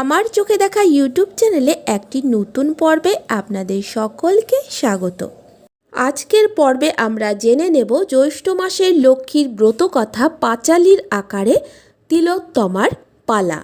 আমার চোখে দেখা ইউটিউব চ্যানেলে একটি নতুন পর্বে আপনাদের সকলকে স্বাগত। আজকের পর্বে আমরা জেনে নেব জ্যৈষ্ঠ মাসের লক্ষ্মীর ব্রত কথা পাঁচালির আকারে তিলোত্তমার পালা।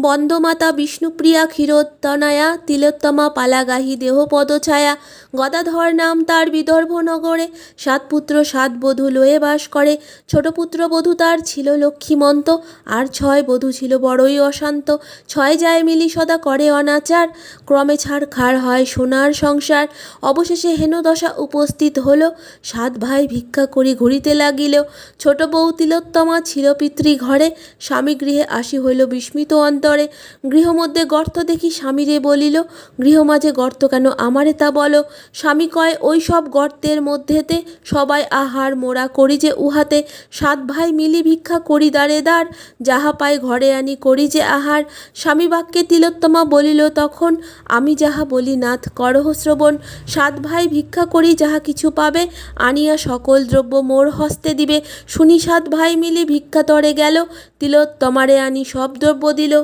বন্দমাতা বিষ্ণুপ্রিয়া, ক্ষীরোত্তনায়া, তিলোত্তমা পালাগাহী, দেহপদছায়া, গদাধর নাম তার বিদর্ভ নগরে সাত পুত্র, সাত বধূ লয়ে বাস করে। ছোট পুত্র বধূ তার ছিল লক্ষ্মীমন্ত, আর ছয় বধূ ছিল বড়ই অশান্ত। ছয় যায় মিলি সদা করে অনাচার, ক্রমে ছাড় খাড় হয় সোনার সংসার। অবশেষে হেনদশা উপস্থিত হলো, সাত ভাই ভিক্ষা করি ঘুরিতে লাগিল। ছোট বউ তিলোত্তমা ছিল পিতৃ ঘরে স্বামী গৃহে আসি হইল বিস্মিত অন্তরে গৃহমধ্যে গর্ত দেখি স্বামীরে বলিল, গৃহ মাঝে গর্ত কেন আমারে তা বলো? স্বামী কয়, ওই সব গর্তের মধ্যেতে সবাই আহার মোড়া করি যে উহাতে সাত ভাই মিলি ভিক্ষা করি দাঁড়ে দাঁড়। যাহা পাই ঘরে আনি করি যে আহার। স্বামী বাক্যে তিলোত্তমা বলিল, তখন আমি যাহা বলি নাথ, করহ শ্রবণ। সাত ভাই ভিক্ষা করি যাহা কিছু পাবে, আনিয়া সকল দ্রব্য মোর হস্তে দিবে। শুনি সাত ভাই মিলি ভিক্ষা তরে গেল, তিলোত্তমারে আনি সব দ্রব্য দিল।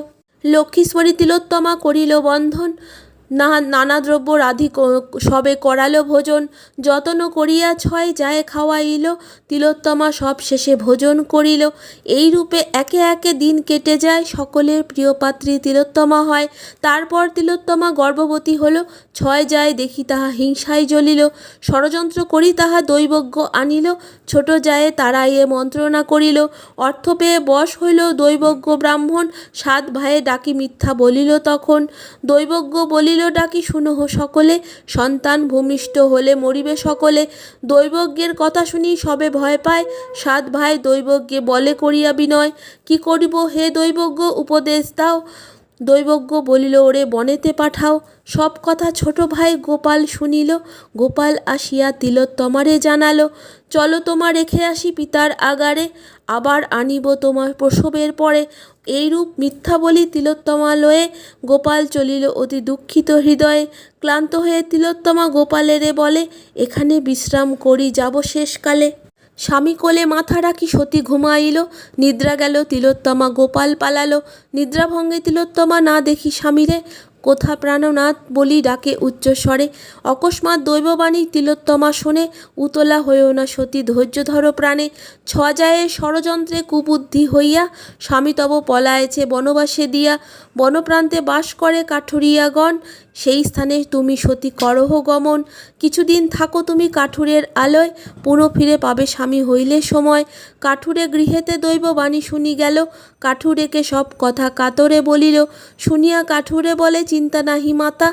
লক্ষ্মীশ্বরী তিলোত্তমা করিল বন্ধন। না নানা দ্রব্য রাধি সবে করালো ভোজন। যতন করিয়া ছয় যায় খাওয়াইল, তিলোত্তমা সব শেষে ভোজন করিল। এই রূপে একে একে দিন কেটে যায়, সকলের প্রিয় পাত্রী তিলোত্তমা হয়। তারপর তিলোত্তমা গর্ভবতী হল, ছয় যায় দেখি তাহা হিংসায় জ্বলিল। ষড়যন্ত্র করি তাহা দৈবজ্ঞ আনিল, ছোট যায় তারাইয়ে মন্ত্রণা করিল। অর্থ পেয়ে বশ হইল দৈবজ্ঞ ব্রাহ্মণ, সাত ভাইয়ে ডাকি মিথ্যা বলিল তখন। দৈবজ্ঞ বলিল ডাকি শুনহ সকলে? সন্তান ভূমিষ্ঠ হলে মরিবে সকলে। দৈবজ্ঞের কথা শুনি সবে ভয় পায়। সাত ভাই দৈবজ্ঞে বলে করিয়া বিনয়, কি করিব হে দৈবজ্ঞ, উপদেশ দাও। দৈবজ্ঞ বলিল, ওরে বনেতে পাঠাও। সব কথা ছোট ভাই গোপাল শুনিল। গোপাল আসিয়া তিলোত্তমারে জানালো, চলো তোমা রেখে আসি পিতার আগারে। আবার আনিব তোমার প্রসবের পরে। এইরূপ মিথ্যা বলি তিলোত্তমা লয়ে গোপাল চলিল অতি দুঃখিত হৃদয়ে। ক্লান্ত হয়ে তিলোত্তমা গোপালেরে বলে, এখানে বিশ্রাম করি, যাব শেষকালে। স্বামী কোলে মাথা রাখি সতী ঘুমাইল। নিদ্রা গেল তিলোত্তমা গোপাল পালালো। নিদ্রাভঙ্গে তিলোত্তমা না দেখি স্বামীরে। কোথা প্রাণনাথ বলি ডাকে উচ্চস্বরে অকস্মাৎ দৈববাণী তিলোত্তমা শোনে, উতলা হয়েও না সতী ধৈর্য ধরো প্রাণে। ছজায়ে ষড়যন্ত্রে কুবুদ্ধি হইয়া, স্বামী তব পলায়েছে বনবাসে দিয়া। বনপ্রান্তে বাস করে কাঠুরিয়াগণ, সেই স্থানে তুমি সতী করহ গমন। কিছুদিন থাকো তুমি কাঠুরের আলোয়, পুনঃ ফিরে পাবে স্বামী হইলে সময়। কাঠুরে গৃহেতে দৈববাণী শুনি গেল, কাঠুরেকে সব কথা কাতরে বলিল। শুনিয়া কাঠুরে বলে চিন্তা নাহি মাতা,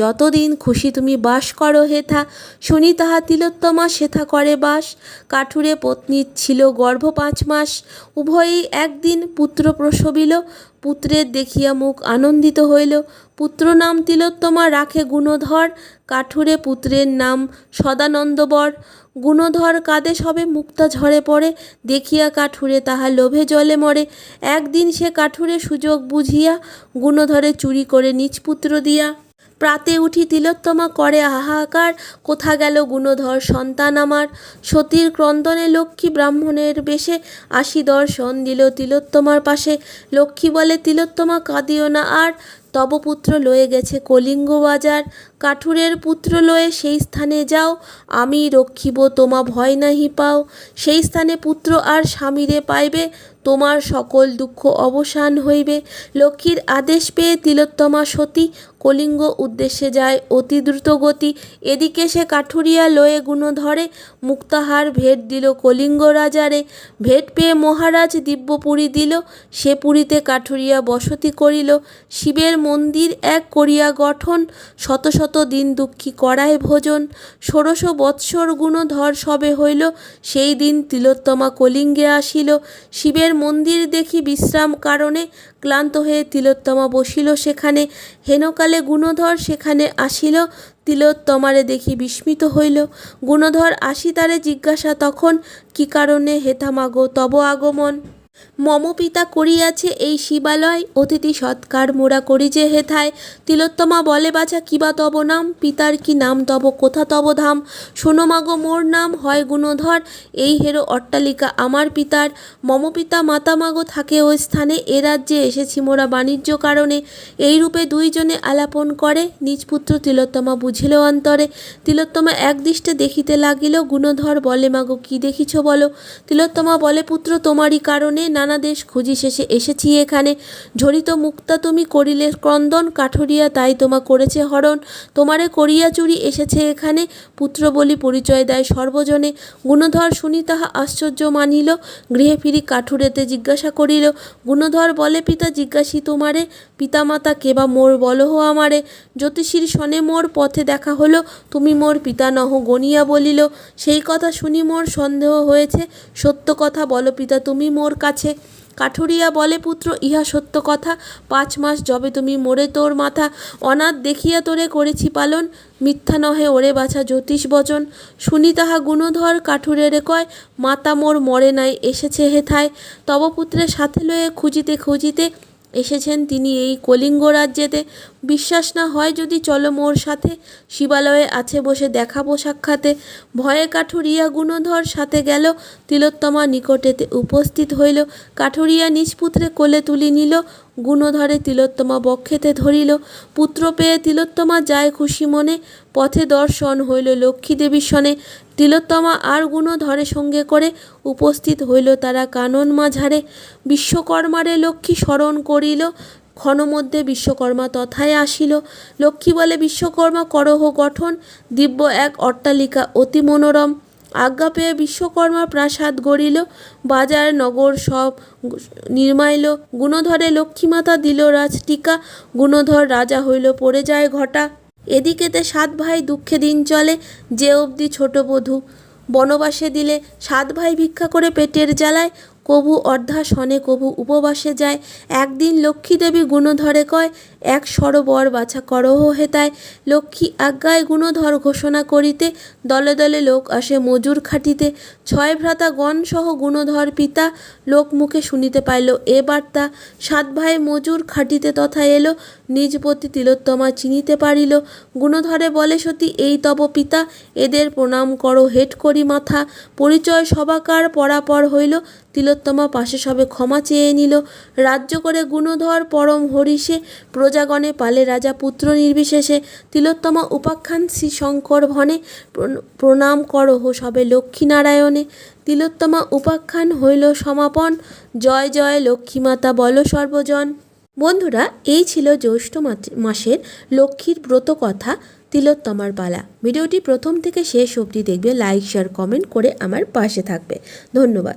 যতদিন খুশি তুমি বাস করো হেথা। শুনি তাহা তিলোত্তমা সেথা করে বাস। কাঠুরে পত্নীর ছিল গর্ভ পাঁচ মাস। উভয়ই একদিন পুত্র প্রসবিল। পুত্রের দেখিয়া মুখ আনন্দিত হইল। পুত্র নাম তিলোত্তমা, রাখে গুণধর। কাঠুরে পুত্রের নাম সদানন্দবর। গুণধর কাঁদে সবে মুক্তা ঝরে পড়ে, দেখিয়া কাঠুরে তাহা লোভে জলে মরে। একদিন সে কাঠুরে সুযোগ বুঝিয়া গুণধরে চুরি করে নিজ পুত্র দিয়া। প্রাতে উঠি তিলোত্তমা, করে হাহাকার, কোথা গেল গুণধর সন্তান আমার? সতীর ক্রন্দনে লক্ষ্মী ব্রাহ্মণের বেশে আসি দর্শন দিল তিলোত্তমার পাশে। লক্ষ্মী বলে, তিলোত্তমা, কাঁদিও না আর। তব পুত্র লয়ে গেছে কলিঙ্গ বাজার কাঠুরের পুত্র লয়ে সেই স্থানে যাও, আমি রক্ষিব, তোমা ভয় নাহি পাও। সেই স্থানে পুত্র আর স্বামীরে পাইবে, তোমার সকল দুঃখ অবসান হইবে। লক্ষ্মীর আদেশ পেয়ে তিলোত্তমা সতী কলিঙ্গ উদ্দেশ্যে যায় অতি দ্রুত গতি। এদিকে সে কাঠুরিয়া লয়ে গুণ ধরে, মুক্তাহার ভেট দিল কলিঙ্গ রাজারে। ভেট পেয়ে মহারাজ দিব্যপুরী দিল, সে পুরীতে কাঠুরিয়া বসতি করিল। শিবের মন্দির এক করিয়া গঠন, শত শত দিন দুঃখী করায় ভোজন। ষোড়শ বৎসর গুণধর সবে হইল, সেই দিন তিলোত্তমা কলিঙ্গে আসিল। শিবের মন্দির দেখি বিশ্রাম কারণে ক্লান্ত হয়ে তিলোত্তমা বসিল সেখানে। হেনকালে গুণধর সেখানে আসিল, তিলোত্তমারে দেখি বিস্মিত হইল। গুণধর আসি তারে জিজ্ঞাসা, তখন কি কারণে হেথা মাগো তব আগমন? মম পিতা করিয়াছে এই শিবালয়। অতিথি সৎকার মোরা করি যে হেথায়। তিলোত্তমা বলে, বাছা কিবা তব নাম? পিতার কি নাম তব? কোথা তব ধাম? শোনো মাগো মোর নাম হয় গুণধর। এই হেরো অট্টালিকা আমার পিতার। মম পিতা মাতা মাগো থাকে ওই স্থানে। এ রাজ্যে এসেছি মোরা বাণিজ্য কারণে। এই রূপে দুইজনে আলাপন করে। নিজ পুত্র তিলোত্তমা বুঝিল অন্তরে। তিলোত্তমা একদৃষ্টে দেখিতে লাগিল, গুণধর বলে মাগো কি দেখিছ বলো? তিলোত্তমা বলে, পুত্র, তোমারই কারণে নানা দেশ খুঁজি শেষে এসেছি এখানে। ঝরিত মুক্তা তুমি করিলে ক্রন্দন, কাঠুরিয়া তাই তোমা করেছে হরণ। তোমারে করিয়া চুরি এসেছে এখানে, পুত্র বলি পরিচয় দেয় সর্বজনে। গুণধর শুনি তাহা আশ্চর্য মানিল, গৃহে ফিরি কাঠুরেতে জিজ্ঞাসা করিল, গুণধর বলে পিতা, জিজ্ঞাসি তোমারে, পিতামাতা কেবা মোর বলহ আমারে। জ্যোতিষীর সনে মোর পথে দেখা হলো, তুমি মোর পিতা নহ গনিয়া বলিল, সেই কথা শুনি মোর সন্দেহ হয়েছে, সত্য কথা বলো পিতা, তুমি মোর কাছে। কাঠুরিয়া বলে, পুত্র, ইহা সত্য কথা। পাঁচ মাস যবে তুমি মোরে তোর মাথা। অনাথ দেখিয়া তোরে করেছি পালন। মিথ্যা নহে ওরে বাছা জ্যোতিষ বচন। শুনি তাহা গুণধর কাঠুরেরে কয়, মাতা মোর মরে নাই, এসেছে হেথায় তব পুত্রের সাথে লয়ে খুঁজিতে খুঁজিতে এসেছেন তিনি এই কলিঙ্গ রাজ্যেতে। বিশ্বাস না হয় যদি চলো মোর সাথে। শিবালয়ে আছে বসে দেখাবো সাক্ষাতে। ভয়ে কাঠুরিয়া গুণধর সাথে গেল। তিলোত্তমা নিকটেতে উপস্থিত হইল। কাঠুরিয়া নিজ পুত্রে কোলে তুলি নিল। গুণধরে তিলোত্তমা বক্ষেতে ধরিল। পুত্র পেয়ে তিলোত্তমা যায় খুশি মনে। পথে দর্শন হইল লক্ষ্মী দেবীর সনে। তিলোত্তমা আর গুণধরে সঙ্গে করে উপস্থিত হইল তারা কানন মাঝারে। বিশ্বকর্মারে লক্ষ্মী স্মরণ করিল। ক্ষণমধ্যে বিশ্বকর্মা তথায় আসিল। লক্ষ্মী বলে, বিশ্বকর্মা, করহ গঠন, দিব্য এক অট্টালিকা, অতি মনোরম। আজ্ঞা পেয়ে বিশ্বকর্মা প্রাসাদ গড়িল। বাজার, নগর সব নির্মাইল। গুণধরে লক্ষ্মীমাতা দিল রাজ রাজটিকা। গুণধর রাজা হইল, পড়ে যায় ঘটা। এদিকেতে সাত ভাই দুঃখে দিন চলে, যে অবধি ছোট বধূ। বনবাসে দিলে সাত ভাই ভিক্ষা করে পেটের জ্বালায়। কভু অর্ধাসনে কভু উপবাসে যায়। একদিন লক্ষ্মী দেবী গুণধরে কয়, এক সরোবর বাছা করহ হেতায় লক্ষ্মী আজ্ঞায় গুণধর ঘোষণা করিতে দলে দলে লোক আসে মজুর খাটিতে। ছয় ভ্রাতা গণ সহ গুণধর পিতা লোক মুখে শুনিতে পাইল এ বার্তা। সাত ভাই মজুর খাটিতে তথা এলো, নিজ পতি তিলোত্তমা চিনিতে পারিল। গুণধরে বলে, সতী, এই তব পিতা, এদের প্রণাম করো, হেট করি মাথা। পরিচয় সবাকার পরাপর হইল তিলোত্তমা পাশে সবে ক্ষমা চেয়ে নিল। রাজ্য করে গুণধর পরম হরিষে, প্রজাগণে পালে রাজা পুত্র নির্বিশেষে। তিলোত্তমা উপাখ্যান শ্রী শঙ্কর ভনে, প্রণ- প্রণাম করহ সবে লক্ষ্মীনারায়ণে। তিলোত্তমা উপাখ্যান হইল সমাপন। জয় জয় লক্ষ্মীমাতা, বল সর্বজন। বন্ধুরা, এই ছিল জ্যৈষ্ঠ মাসের লক্ষ্মীর ব্রত কথা, তিলোত্তমার পালা। ভিডিওটি প্রথম থেকে শেষ অবধি দেখবে, লাইক, শেয়ার, কমেন্ট করে আমার পাশে থাকবে। ধন্যবাদ।